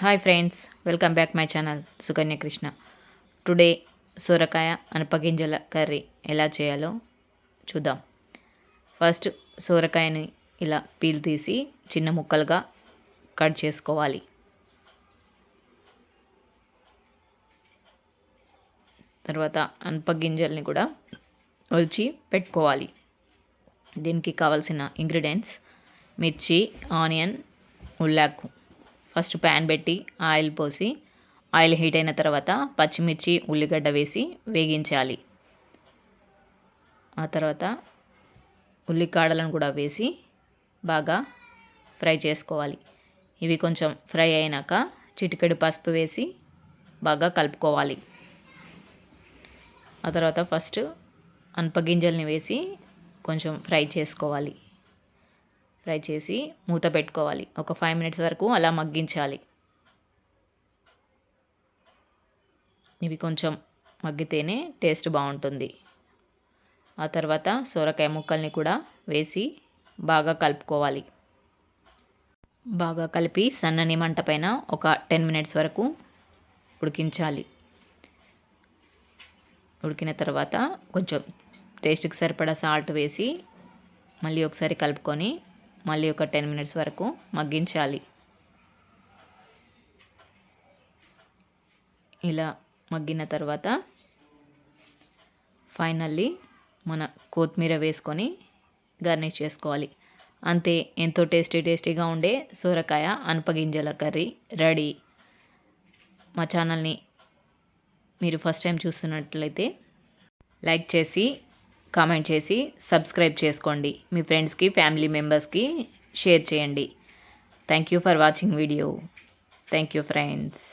Hi friends welcome back my channel Sukanya Krishna today సొరకాయ అనపగింజల curry ఎలా చేయాలో చూద్దాం. ఫస్ట్ సొరకాయని ఇలా పీల్ తీసి చిన్న ముక్కలుగా కట్ చేసుకోవాలి. తర్వాత అనపగింజల్ని కూడా ఒలిచి పెట్టుకోవాలి. దీనికి కావాల్సిన ఇంగ్రీడియంట్స్ మిర్చి ఆనియన్ ఉల్లాకు. ఫస్ట్ ప్యాన్ పెట్టి ఆయిల్ పోసి ఆయిల్ హీట్ అయిన తర్వాత పచ్చిమిర్చి ఉల్లిగడ్డ వేసి వేగించాలి. ఆ తర్వాత ఉల్లికాడలను కూడా వేసి బాగా ఫ్రై చేసుకోవాలి. ఇవి కొంచెం ఫ్రై అయినాక చిటికెడు పసుపు వేసి బాగా కలుపుకోవాలి. ఆ తర్వాత ఫస్ట్ అనపగింజల్ని వేసి కొంచెం ఫ్రై చేసుకోవాలి. ఫ్రై చేసి మూత పెట్టుకోవాలి. ఒక ఫైవ్ మినిట్స్ వరకు అలా మగ్గించాలి. ఇవి కొంచెం మగ్గితేనే టేస్ట్ బాగుంటుంది. ఆ తర్వాత సొరకాయ ముక్కల్ని కూడా వేసి బాగా కలుపుకోవాలి. బాగా కలిపి సన్నని మంట పైన ఒక టెన్ మినిట్స్ వరకు ఉడికించాలి. ఉడికిన తర్వాత కొంచెం టేస్ట్కి సరిపడా సాల్ట్ వేసి మళ్ళీ ఒకసారి కలుపుకొని మళ్ళీ ఒక టెన్ మినిట్స్ వరకు మగ్గించాలి. ఇలా మగ్గిన తర్వాత ఫైనల్లీ మన కొత్తిమీర వేసుకొని గార్నిష్ చేసుకోవాలి. అంతే ఎంతో టేస్టీ టేస్టీగా ఉండే సోరకాయ అనపగింజల కర్రీ రెడీ. మా ఛానల్ని మీరు ఫస్ట్ టైం చూస్తున్నట్లయితే లైక్ చేసి కామెంట్ చేసి సబ్స్క్రైబ్ చేసుకోండి. మీ ఫ్రెండ్స్కి ఫ్యామిలీ మెంబర్స్కి షేర్ చేయండి. Thank you for watching video. Thank you friends.